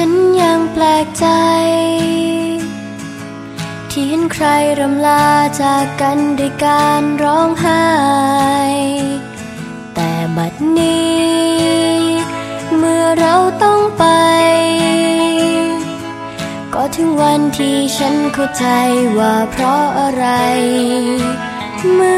ฉันยังแปลกใจ ที่เห็นใครรำลาจากกันด้วยการร้องไห้ แต่บัดนี้ เมื่อเราต้องไป ก็ถึงวันที่ฉันเข้าใจว่าเพราะอะไร เมื่อ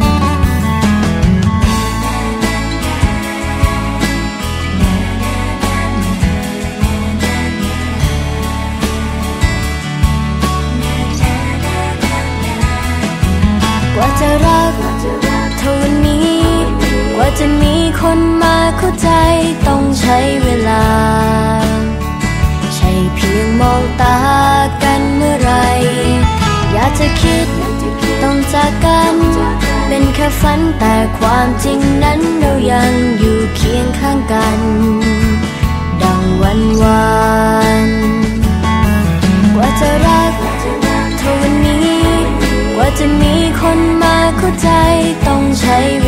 ช้เวลา ใช่เพียงมองตากันเมื่อไร อยากจะคิดต้องจากกัน เป็นแค่ฝันแต่ความจริงนั้นเรายังอยู่เคียงข้างกัน ดังวันวานกว่าจะรักเท่าวันนี้ กว่าจะมีคนมาเข้าใจต้องใช้เว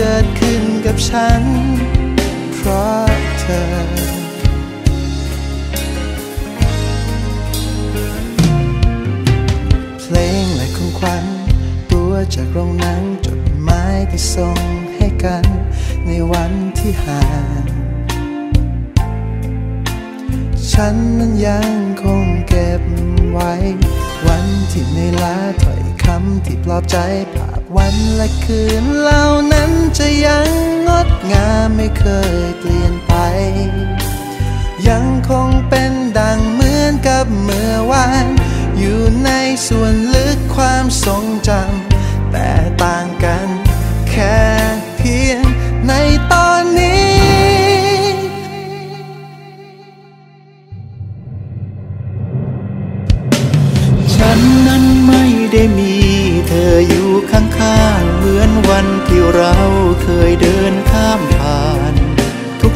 เกิดขึ้นกับฉัน เพราะเธอเพลงและของขวัญตัวจากโรงหนังจดหมายที่ส่งให้กันในวันที่ห่าง ฉันนั้นยังคงเก็บไว้ วันที่ในอยล้าถอย คำที่ปลอบใจภาพวันและคืนเหล่านั้นจะยังงดงามไม่เคยเปลี่ยนไป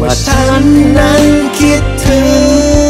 ว่าฉันนั้นคิดถึง